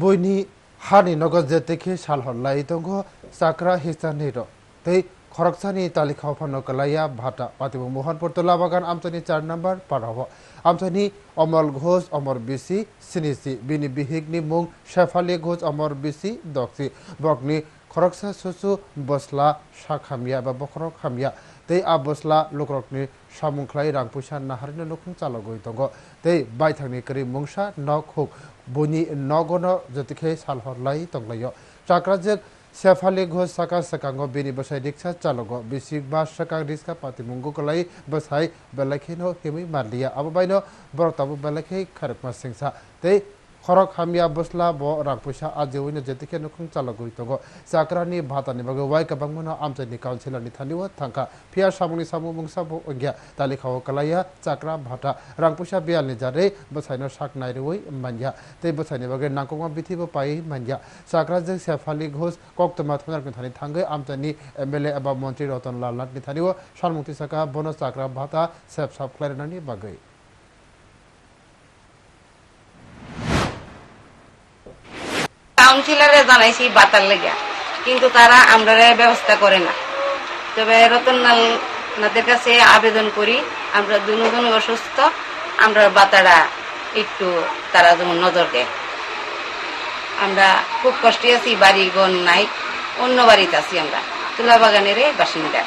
বইনি হানি নগদ যেতেকে সালহল্লাই দङ চাকরা হিসানি র তৈ খরকসানি তালিকা ফানো কলাইয়া ভাটা পাতিব মোহন পরতলা বাগান আমচানি চার নাম্বার পারাব আমচানি অমল ঘোষ, অমর বিসি, সিনিসি। বিনি বিহিগনি মুং, শেফালি ঘোষ, অমর বিসি, দক্সি। বকনি খরকসা সুসু বসলা সাখামিয়া বা বখরক Khamiyang tei a bosla lukrokni samungklai rang puisa naharino nukung chalogoi tongo tei baithangni kri mungsa nok huk buni nogono jotikhe salhorlai tonglayo chakrajek sefali Ghosh সাকা সাকাঙ্গ বিনি বসাই রিক্সা চালক বিসিক বা সাকাং রিক্সা পাতি মুঙ্গু কলাই বসাই বেলাখিনো হেমি মারলিয়া আবু বাইনো বরতাবু বেলাখে খারকমা সিংসা tei খরক হামিয়া বসলা ব রাং পয়সা আজেউইনো যেতিকে নুখুং চালগই তঙ্গ চাকরানি ভাতানি বাগে ওয়াই কাবাংমনো আমচাইনি কাউন্সিলরনি থানিও থাঙ্কা। ফিয়া সামুনি সামু মুংসা ব অঙ্গিয়া তালিখাও কালাইয়া চাকরা ভাতা। রাং পয়সা বিয়ালনি জারে বসাইনো শাক নাইরুই মানয়া তে বসাইনি বাগে নাংকংমা বিথিবো পাই মানয়া চাকরা যে সেফালি ঘোষ কক্তমা থানার থানি থাঙ্গে আমচাইনি এমএলএ এবা মন্ত্রী রতন লাল নাথনি থানিও সারমুক্তি সাকা বন চাকরা ভাতা সেফ সাপ ক্লারিনানি বাগে। কাউন্সিলরে জানাইছি বাতার লেগে কিন্তু তারা আমরা ব্যবস্থা করে না। তবে রতনলাল নাথের কাছে আবেদন করি, আমরা দুজন অসুস্থ, আমরা বাতারা একটু তারা যেমন নজর দেয়। আমরা খুব কষ্টে আছি বাড়ি গন নাই, অন্য বাড়িতে আছি আমরা। তুলা বাগানের বাসিন্দা।